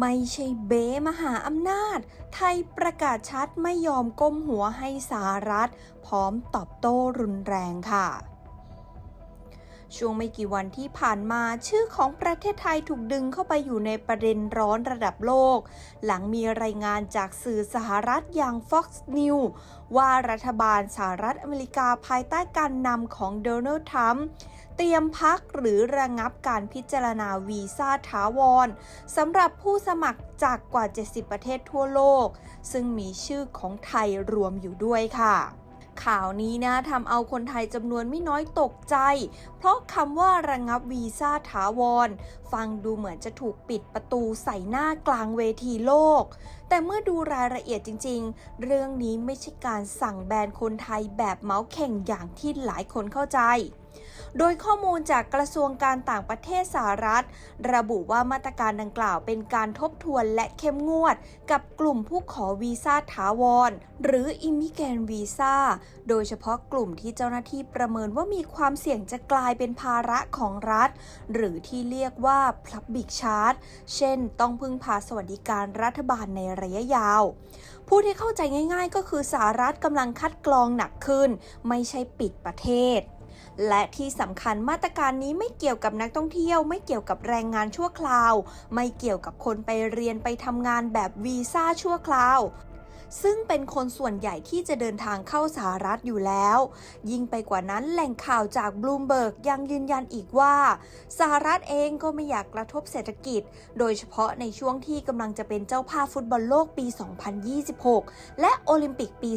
ไม่ใช่เบ้มหาอำนาจ ไทยประกาศชัดไม่ยอมก้มหัวให้สหรัฐ พร้อมตอบโต้รุนแรงค่ะ ช่วงไม่กี่วันที่ผ่านมาชื่อของประเทศไทยถูกดึงเข้าไปอยู่ในประเด็นร้อนระดับโลก หลังมีรายงานจากสื่อสหรัฐอย่าง Fox News ว่ารัฐบาลสหรัฐอเมริกาภายใต้การนำของโดนัลด์ทรัมป์เตรียมพักหรือระงับการพิจารณาวีซ่าถาวรสำหรับผู้สมัครจากกว่า 70 ประเทศทั่วโลก ซึ่งมีชื่อของไทยรวมอยู่ด้วยค่ะ ข่าวนี้นะทำเอาคนไทยจำนวนไม่น้อยตกใจ เพราะคำว่าระงับวีซ่าถาวร ฟังดูเหมือนจะถูกปิดประตูใส่หน้ากลางเวทีโลก แต่เมื่อดูรายละเอียดจริง ๆ เรื่องนี้ไม่ใช่การสั่งแบนคนไทยแบบเมาส์เข่งอย่างที่หลายคนเข้าใจ โดยข้อมูลจากกระทรวงการต่างประเทศสหรัฐ ระบุว่ามาตรการดังกล่าวเป็นการทบทวนและเข้มงวด กับกลุ่มผู้ขอวีซ่าถาวร หรืออิมิเกนวีซ่า โดยเฉพาะกลุ่มที่เจ้าหน้าที่ประเมินว่ามีความเสี่ยงจะกลายเป็นภาระของรัฐ หรือที่เรียกว่า Public Charge เช่น ต้องพึ่งพาสวัสดิการรัฐบาลในระยะยาว ผู้ที่เข้าใจง่าย ๆ ก็คือสหรัฐกำลังคัดกรองหนักขึ้น ไม่ใช่ปิดประเทศ และที่สำคัญมาตรการนี้ไม่เกี่ยวกับนักท่องเที่ยว ไม่เกี่ยวกับแรงงานชั่วคราว ไม่เกี่ยวกับคนไปเรียนไปทำงานแบบวีซ่าชั่วคราว ซึ่งเป็นคนส่วนใหญ่ที่จะเดินทางเข้าสหรัฐอยู่แล้ว ยิ่งไปกว่านั้นแหล่งข่าวจากบลูมเบิร์กยังยืนยันอีกว่า สหรัฐเองก็ไม่อยากกระทบเศรษฐกิจ โดยเฉพาะในช่วงที่กำลังจะเป็นเจ้าภาพฟุตบอลโลกปี 2026 และโอลิมปิกปี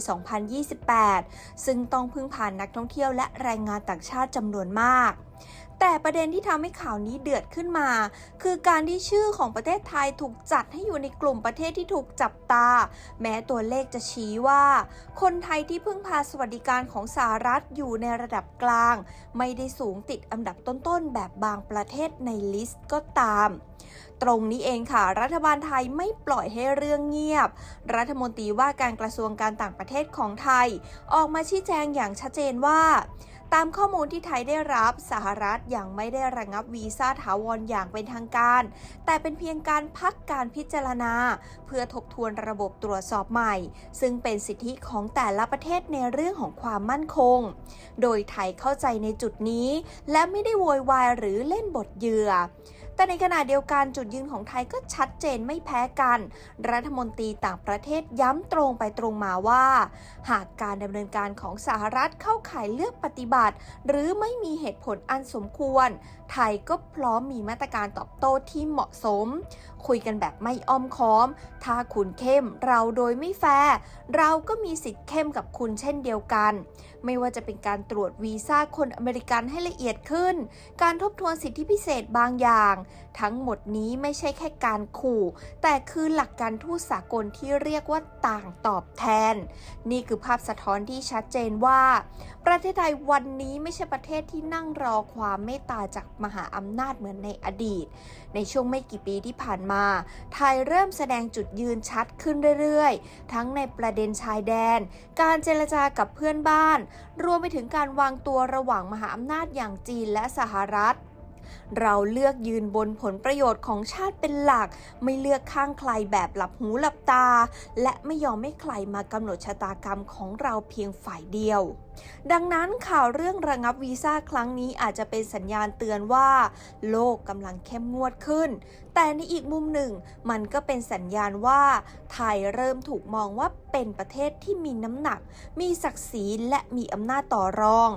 2028 ซึ่งต้องพึ่งผ่านนักท่องเที่ยวและแรงงานต่างชาติจำนวนมาก แต่ประเด็นที่ทำให้ข่าวนี้เดือดขึ้นมา คือการที่ชื่อของประเทศไทยถูกจัดให้อยู่ในกลุ่มประเทศที่ถูกจับตา แม้ตัวเลขจะชี้ว่า คนไทยที่พึ่งพาสวัสดิการของสหรัฐอยู่ในระดับกลาง ไม่ได้สูงติดอันดับต้นๆ แบบบางประเทศในลิสต์ก็ตามตรงนี้เองค่ะ รัฐบาลไทยไม่ปล่อยให้เรื่องเงียบ รัฐมนตรีว่าการกระทรวงการต่างประเทศของไทย ออกมาชี้แจงอย่างชัดเจนว่า ตามข้อมูลที่ไทยได้รับสหรัฐยังไม่ได้ระงับวีซ่าถาวรอย่างเป็นทางการ แต่เป็นเพียงการพักการพิจารณา เพื่อทบทวนระบบตรวจสอบใหม่ ซึ่งเป็นสิทธิของแต่ละประเทศในเรื่องของความมั่นคง โดยไทยเข้าใจในจุดนี้ และไม่ได้โวยวายหรือเล่นบทเหยื่อ แต่ในขณะเดียวกันจุดยืนของไทยก็ชัดเจนไม่แพ้กัน รัฐมนตรีต่างประเทศย้ำตรงไปตรงมาว่า หากการดำเนินการของสหรัฐเข้าข่ายเลือกปฏิบัติ หรือไม่มีเหตุผลอันสมควร ไทยก็พร้อมมีมาตรการตอบโต้ที่เหมาะสม คุยกันแบบไม่อ้อมค้อม ถ้าคุณเข้มเราโดยไม่แฟร์เราก็มีสิทธิ์เข้มกับคุณเช่นเดียวกัน ไม่ว่าจะเป็นการตรวจวีซ่าคนอเมริกันให้ละเอียดขึ้น การทบทวนสิทธิพิเศษบางอย่าง ทั้งหมดนี้ไม่ใช่แค่การขู่ แต่คือหลักการทูตสากลที่เรียกว่าต่างตอบแทน นี่คือภาพสะท้อนที่ชัดเจนว่า ประเทศไทยวันนี้ไม่ใช่ประเทศที่นั่งรอความเมตตาจากมหาอำนาจเหมือนในอดีต ในช่วงไม่กี่ปีที่ผ่านมา ไทยเริ่มแสดงจุดยืนชัดขึ้นเรื่อยๆ ทั้งในประเด็นชายแดน การเจรจากับเพื่อนบ้านรวมไปถึงการวางตัวระหว่างมหาอำนาจอย่างจีนและสหรัฐ เราเลือกยืนบนผลประโยชน์ของชาติเป็นหลัก ไม่เลือกข้างใครแบบหลับหูหลับตา และไม่ยอมให้ใครมากำหนดชะตากรรมของเราเพียงฝ่ายเดียว ดังนั้นข่าวเรื่องระงับวีซ่าครั้งนี้อาจจะเป็นสัญญาณเตือนว่า โลกกำลังเข้มงวดขึ้น แต่ในอีกมุมหนึ่ง มันก็เป็นสัญญาณว่า ไทยเริ่มถูกมองว่า เป็นประเทศที่มีน้ำหนัก มีศักดิ์ศรีและมีอำนาจต่อรอง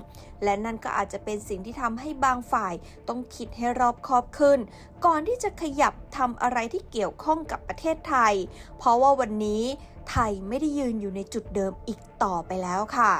และนั่นก็อาจจะเป็นสิ่งที่ทำให้บางฝ่ายต้องคิดให้รอบคอบขึ้น ก่อนที่จะขยับทำอะไรที่เกี่ยวข้องกับประเทศไทย เพราะว่าวันนี้ไทยไม่ได้ยืนอยู่ในจุดเดิมอีกต่อไปแล้วค่ะ